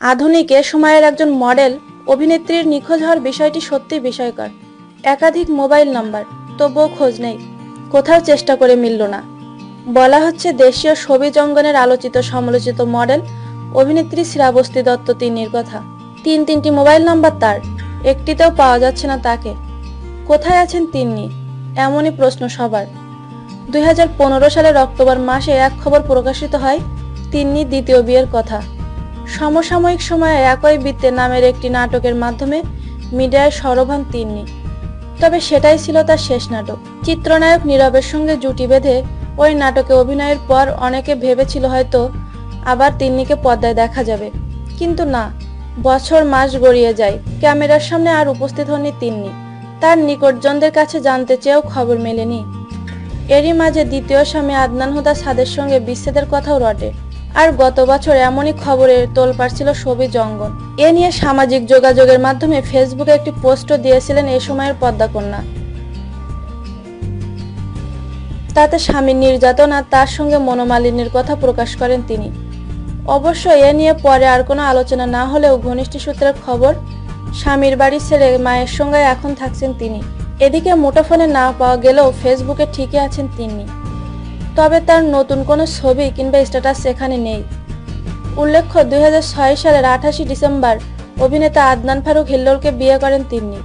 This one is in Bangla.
আধুনিক এ সময়ের একজন মডেল, অভিনেত্রীর নিখোঁজ হওয়ার বিষয়টি সত্যি বিষয়কর। একাধিক মোবাইল নাম্বার, তবুও খোঁজ নেই। কোথাও চেষ্টা করে মিলল না। বলা হচ্ছে দেশীয় ছবি জঙ্গনের আলোচিত সমালোচিত মডেল, অভিনেত্রী শ্রাবস্তী দত্ত তিন্নির কথা তিন তিনটি মোবাইল নাম্বার তার, একটিতেও পাওয়া যাচ্ছে না তাকে। কোথায় আছেন তিন্নি? এমনই প্রশ্ন সবার। দুই হাজার পনেরো সালের অক্টোবর মাসে এক খবর প্রকাশিত হয় তিনি দ্বিতীয় বিয়ের কথা। সমসাময়িক সময়ে একই বৃত্তে নামের একটি নাটকের মাধ্যমে মিডিয়ায় সরব হন তিন্নি। তবে সেটাই ছিল তার শেষ নাটক। চিত্রনায়ক নীরবের সঙ্গে জুটি বেঁধে ওই নাটকে অভিনয়ের পর অনেকে ভেবেছিল হয়তো আবার তিন্নিকে পর্দায় দেখা যাবে। কিন্তু না, বছর মাস গড়িয়ে যায়। ক্যামেরার সামনে আর উপস্থিত হননি তিন্নি। তার নিকটজনদের কাছে জানতে চেয়েও খবর মেলেনি। এরই মাঝে দ্বিতীয় স্বামী আদনান হুদা সাদের সঙ্গে বিচ্ছেদের কথাও রটে। আর গত বছর এমনই খবরের তোলপাড় ছিল ছবি জঙ্গল এ নিয়ে সামাজিক যোগাযোগের মাধ্যমে ফেসবুকে একটি পোস্টও দিয়েছিলেন এ সময়ের পদ্মাকন্যা তাতে স্বামীর নির্যাতন আর তার সঙ্গে মনোমালিন্যের কথা প্রকাশ করেন তিনি। অবশ্য এ নিয়ে পরে আর কোনো আলোচনা না হলেও ঘনিষ্ঠ সূত্রের খবর স্বামীর বাড়ি ছেড়ে মায়ের সঙ্গে এখন থাকছেন তিনি। এদিকে মুঠোফোনে না পাওয়া গেলেও ফেসবুকে ঠিকই আছেন তিনি। তবে তার নতুন কোনো ছবি কিংবা স্ট্যাটাস সেখানে নেই। উল্লেখ্য, দুই হাজার ছয় সালের আঠাশে ডিসেম্বর অভিনেতা আদনান ফারুক হিল্লোলকে বিয়ে করেন তিনি।